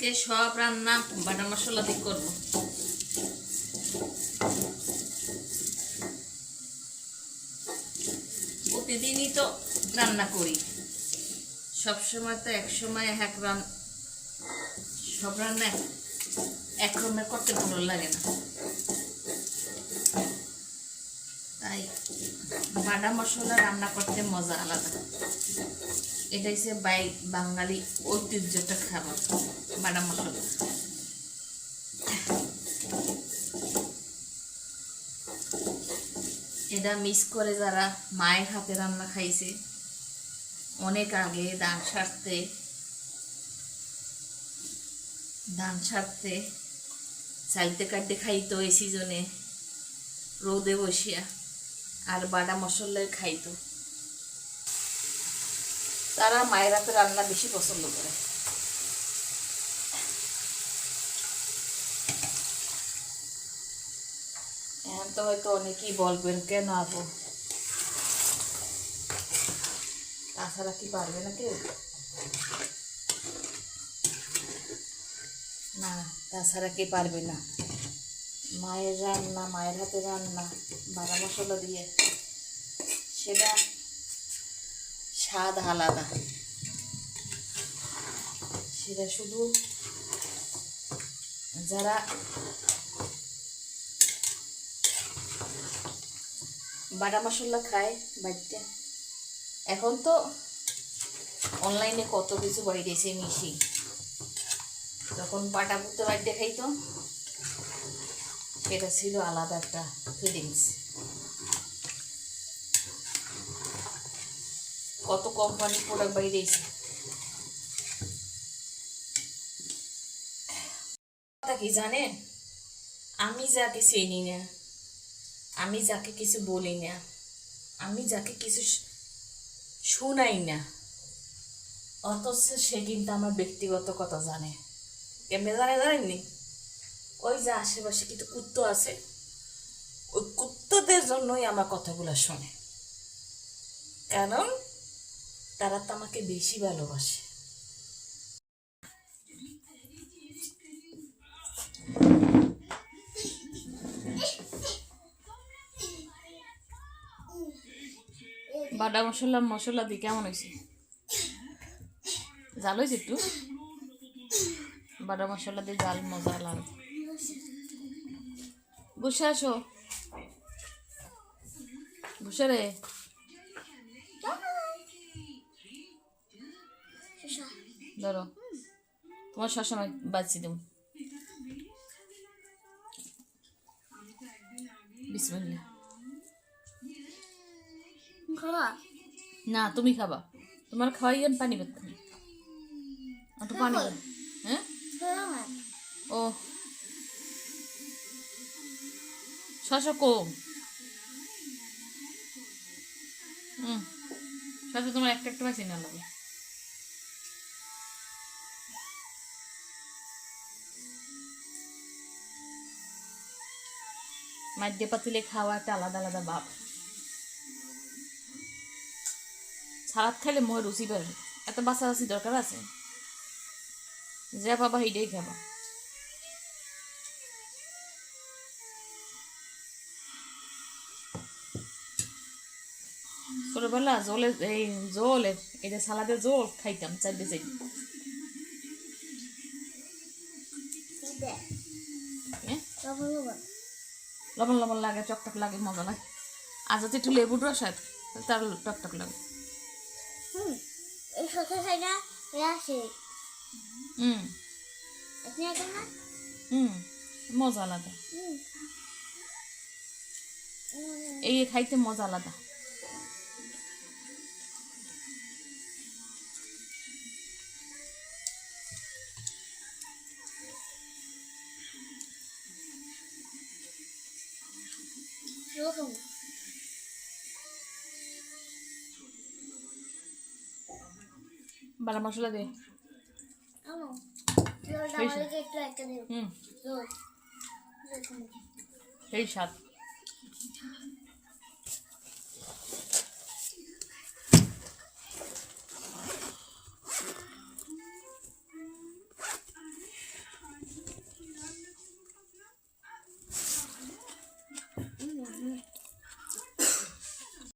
যে সব রান্না বাটা মশলা দিয়ে করব। প্রতিদিনই তো রান্না করি। সব সময় তো এক সময় এক রান সব রান্না এক- রকমের করতে ভালো লাগে না। তাই বাটা মশলা রান্না করতে মজা আলাদা। এটা হচ্ছে বাই বাঙালি ঐতিহ্যটা খাবার। বাটা মশলা এটা মিস করে যারা মায়ের হাতে রান্না খাইছে, অনেক আগে দান সারতে ধান সারতে, চাইতে কাটতে খাইতো এই সিজনে রোদে বসিয়া, আর বাটা মশলায় খাইতো। তারা মায়ের হাতে রান্না বেশি পছন্দ করে এখন তো হয়তো অনেকেই বলবেন, কেন আবো? তাছাড়া কি পারবে না কেউ? না, তাছাড়া কে পারবে না? মায়ের রান্না, মায়ের হাতে রান্না বাড়া মশলা দিয়ে, সেটা স্বাদ আলাদা। সেটা শুধু যারা বাটা মশলা খায় বাড়িতে। এখন তো অনলাইনে কত কিছু বাইরেছে মিশি। যখন বাটা পুঁতে বাড়িতে খাইতো, সেটা ছিল আলাদা একটা ফিলিংস কত কোম্পানির প্রোডাক্ট কথা কি জানেন? আমি যাকে চিনি না। আমি যাকে কিছু বলি না, আমি যাকে কিছু শুনাই না। অথচ সে কিন্তু আমার ব্যক্তিগত কথা জানে। কেমনে জানে জানেননি? ওই যে আশেপাশে কিছু কুত্তো আছে, ওই কুত্তদের জন্যই আমার কথাগুলো শোনে। কারণ তারা তো আমাকে বেশি ভালোবাসে। বাটা মশলা মশলা দিয়ে কেমন হয়েছে জাল হয়েছে একটু? বাটা মশলা দিয়ে জাল, মজা লাগে বসে আসো বসে রে। ধরো। তোমার সবসময় বাঁচি দেব। বিসমিল্লাহ। খাবা? না তুমি খাবা। তোমার খাওয়াই আমি পানি একটু পানি হ্যাঁ? ও। শশা কম। হুম। শশা তোমার একটা একটা বেশি না লাগে মাদ্যে পাতিলে খাওয়া একটা আলাদা আলাদা ভাব। সালাদ খাইলে মোহে রুচি পাবে এত বাছাবাছি দরকার আছে। যা পাবা সেইটাই খাবা। ছোটবেলা জলে, এই জল এটা সালাদে জল খাইতাম চাইতে চাই দে লবণ লবণ লাগে চকটক লাগে, মজা লাগে। আর যদি একটু লেবুর রস তার টকটক লাগে। হুম এই শসা খাইটা এ আছে হুম আপনি এখন না হুম মজা আলাদা এই খাইতে মজা আলাদা লবণ বাটা মশলা দে। এই সেই স্বাদ।